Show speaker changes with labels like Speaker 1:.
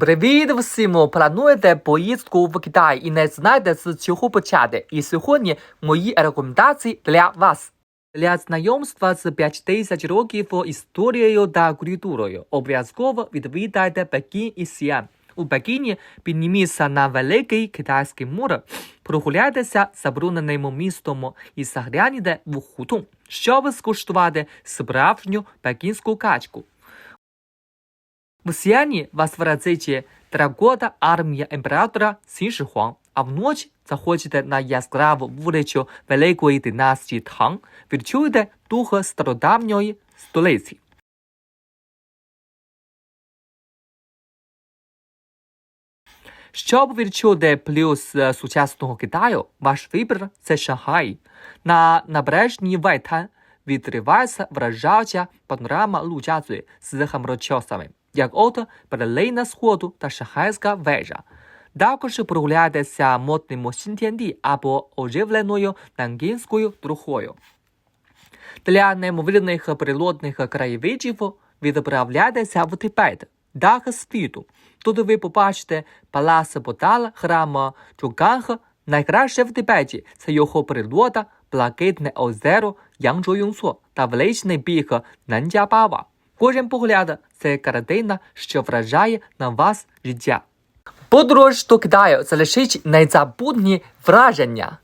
Speaker 1: Привіт всім! Плануєте поїздку в Китай і не знаєте з чого почати. І сьогодні мої рекомендації для вас. Для знайомства з 5000 років історією та культурою обов'язково відвідайте Пекін і Сіан. У Пекіні підніміться на Великий Китайський мур, прогуляйтеся забороненим містом і загляньте в хутун, щоб скуштувати справжню пекінську качку. В Сіані вас вразить драгота армія імператора Сін Шихуан, а вночі заходите на яскраву вулицю Великої династії Тang, відчуєте дух стародавньої столиці. Щоб відчути плюс е, сучасного Китаю, ваш вибір це Шанхай. На набережній Вайтан відкривається вражаюча панорама Лучазуї з хмарочосами, як от Берлина Сходу та Шанхайська вежа. Також прогуляйтеся модним Сінтєнді або оживленою Нангінською трухою. Для неймовірних природних краєвидів відправляйтеся в Тибет, дах світу. Тут ви побачите палац Будала, храм Чуганг. Найкраще в Тибеті це його природа, блакитне озеро Янчжоюнсо та величний біг Нанджабава. Кожен погляд – це картина, що вражає на вас життя. Подорож до Китаю залишить найзабутні враження.